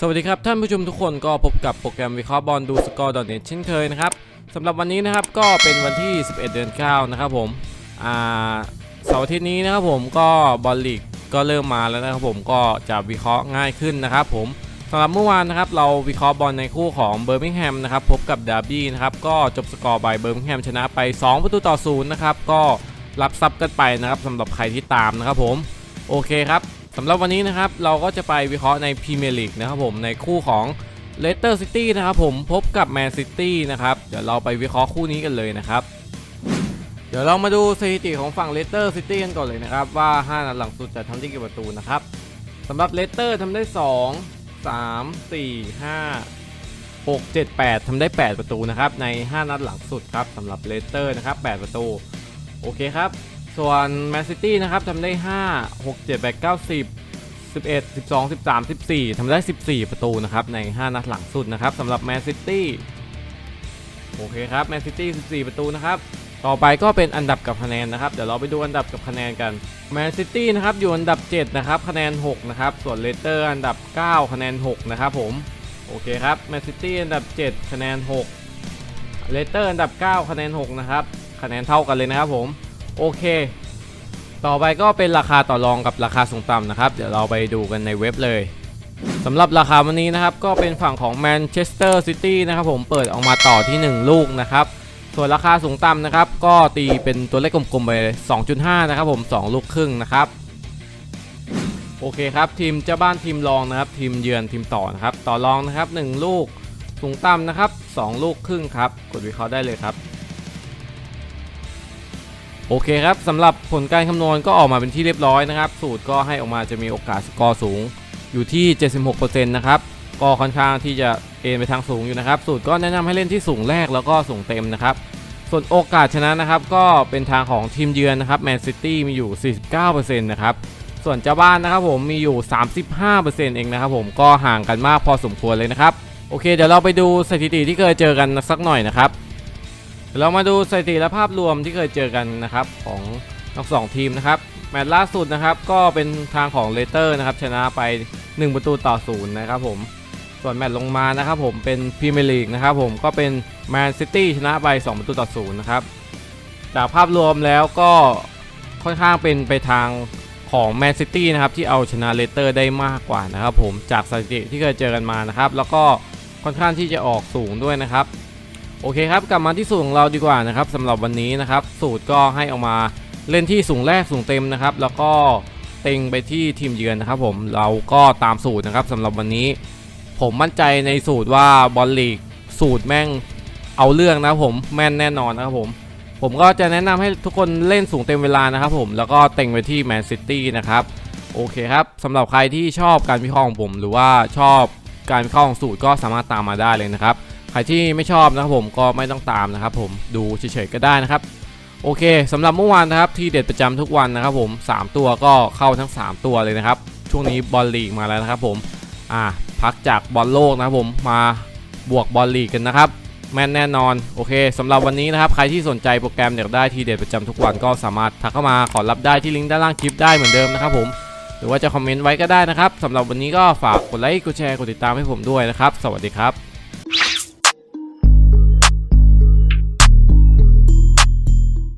สวัสดีครับ ท่านผู้ชมทุกคนก็พบกับโปรแกรมวิเคราะห์บอลดูสกอร์ดอทเน็ตเช่นเคยนะครับสำหรับวันนี้นะครับก็เป็นวันที่ 11 เดือน 9 นะครับผมอ่าเสาร์อาทิตย์นี้นะครับผมก็บอลลีกก็เริ่มมาแล้วนะครับผมก็จะวิเคราะห์ง่ายขึ้นนะครับผมสำหรับเมื่อวานนะครับเราวิเคราะห์บอลในคู่ของเบอร์มิงแฮมนะครับพบกับดาร์บี้นะครับก็จบสกอร์บายเบอร์มิงแฮมชนะไป 2 ประตูต่อศูนย์นะครับก็รับซับกันไปนะครับสำหรับใครที่ตามนะครับผมโอเคครับ สำหรับวันนี้นะครับเราก็จะไปวิเคราะห์ในพรีเมียร์ลีกนะครับผมในคู่ของเลสเตอร์ซิตี้นะครับผมพบกับแมนซิตี้นะครับเดี๋ยวเราไปวิเคราะห์คู่นี้กันเลยนะครับ เดี๋ยวเรามาดูสถิติของฝั่งเลสเตอร์ซิตี้กันก่อนเลยนะครับ ว่า 5 นัดหลังสุดจะทำได้กี่ประตูนะครับสำหรับเลสเตอร์ทำได้ 2 3 4 5 6 7 8ทำได้ 8 ประตูนะครับใน 5 นัดหลังสุดครับสำหรับเลสเตอร์นะครับ 8 ประตู โอเคครับ ส่วนแมนซิตี้นะครับทำได้ 5 6 7 8 9 10 11 12 13 14ทำได้ 14 ประตูนะครับใน 5 นัดหลังสุดนะครับสำหรับแมนซิตี้โอเคครับแมนซิตี้14 ประตูนะครับต่อไปก็เป็นอันดับกับคะแนนนะครับ เดี๋ยวเราไปดูอันดับกับคะแนนกันแมนซิตี้นะครับอยู่อันดับ 7 นะครับ คะแนน 6 นะครับ ส่วนเลสเตอร์อันดับ 9 คะแนน 6 นะครับผม โอเคครับแมนซิตี้อันดับ 7 คะแนน 6 เลสเตอร์อันดับ 9 คะแนน 6 นะครับ คะแนนเท่ากันเลยนะครับผม โอเค ต่อไปก็เป็นราคาต่อรองกับราคาสูงต่ำนะครับ เดี๋ยวเราไปดูกันในเว็บเลยสำหรับราคาวันนี้นะครับ ก็เป็นฝั่งของแมนเชสเตอร์ซิตี้นะครับผมเปิดออกมาต่อที่ 1 ลูกนะครับ ส่วนราคาสูงต่ำนะครับ ก็ตีเป็นตัวเลขกลมๆไป 2.5 นะครับผม 2 ลูกครึ่งนะครับ โอเคครับ ทีมเจ้าบ้านทีมรองนะครับ ทีมเยือนทีมต่อนะครับ ต่อรองนะครับ 1 ลูกสูงต่ำนะครับ 2 ลูกครึ่งครับ กดวิเคราะห์ได้เลยครับ โอเคครับสำหรับผลการคำนวณก็ออกมาเป็นที่เรียบร้อยนะครับ สูตรก็ให้ออกมาจะมีโอกาสสกอร์สูงอยู่ที่ 76%นะครับก็ค่อนข้างที่จะเอ็นไปทางสูงอยู่นะครับ สูตรก็แนะนำให้เล่นที่สูงแรกแล้วก็สูงเต็มนะครับ ส่วนโอกาสชนะนะครับ ก็เป็นทางของทีมเยือนนะครับแมนซิตี้มีอยู่ 49%นะครับส่วนเจ้าบ้านนะครับผมมีอยู่ 35%เองนะครับผมก็ห่างกันมากพอสมควรเลยนะครับโอเค เดี๋ยวเราไปดูสถิติที่เคยเจอกันสักหน่อยนะครับ เรามาดูสถิติและภาพรวมที่เคยเจอกันนะครับของทั้งสองทีมนะครับแมตช์ล่าสุดนะครับก็เป็นทางของเลเตอร์นะครับชนะไป 1 ประตูต่อศูนย์นะครับผมส่วนแมตช์ลงมานะครับผมเป็นพรีเมียร์ลีกนะครับผมก็เป็นแมนซิตี้ชนะไป 2 ประตูต่อศูนย์นะครับจากภาพรวมแล้วก็ค่อนข้างเป็นไปทางของแมนซิตี้นะครับที่เอาชนะเลเตอร์ได้มากกว่านะครับผมจากสถิติที่เคยเจอกันมานะครับแล้วก็ค่อนข้างที่จะออกสูงด้วยนะครับ โอเคครับ กลับมาที่สูตรของเราดีกว่านะครับสำหรับวันนี้นะครับ สูตรก็ให้ออกมาเล่นที่สูงแรกสูงเต็มนะครับ แล้วก็เต็งไปที่ทีมเยือนนะครับ ผมเราก็ตามสูตรนะครับสำหรับวันนี้ ผมมั่นใจในสูตรว่าบอลลีกสูตรแม่งเอาเรื่องนะผมแม่นแน่นอนนะครับผมผมก็จะแนะนำให้ทุกคนเล่นสูงเต็มเวลานะครับผมแล้วก็เต็งไปที่แมนซิตี้นะครับโอเคครับสำหรับใครที่ชอบการวิเคราะห์ของผม หรือว่าชอบการวิเคราะห์ของสูตรก็สามารถตามมาได้เลยนะครับ รที่ไม่ชอบนะครับผมก็ไม่ต้องตามนะครับผมดูเฉยๆก็ได้นะครับ โอเคสำหรับเมื่อวานนะครับที่เด็ดประจำทุกวันนะครับผม 3 ตัวก็เข้าทั้ง 3 ตัวเลยนะครับ ช่วงนี้บอลลีกมาแล้วนะครับผมอ่าพักจากบอลโลกนะครับผมมาบวกบอลลีกกันนะครับแม่นแน่นอนโอเคสำหรับวันนี้นะครับ ใครที่สนใจโปรแกรมอยากได้ทีเด็ดประจำทุกวันก็สามารถทักเข้ามาขอรับได้ที่ลิงก์ด้านล่างคลิปได้เหมือนเดิมนะครับผมหรือว่าจะคอมเมนต์ไว้ก็ได้นะครับสำหรับวันนี้ก็ฝากกดไลค์กดแชร์กดติดตามให้ผมด้วยนะครับ สวัสดีครับ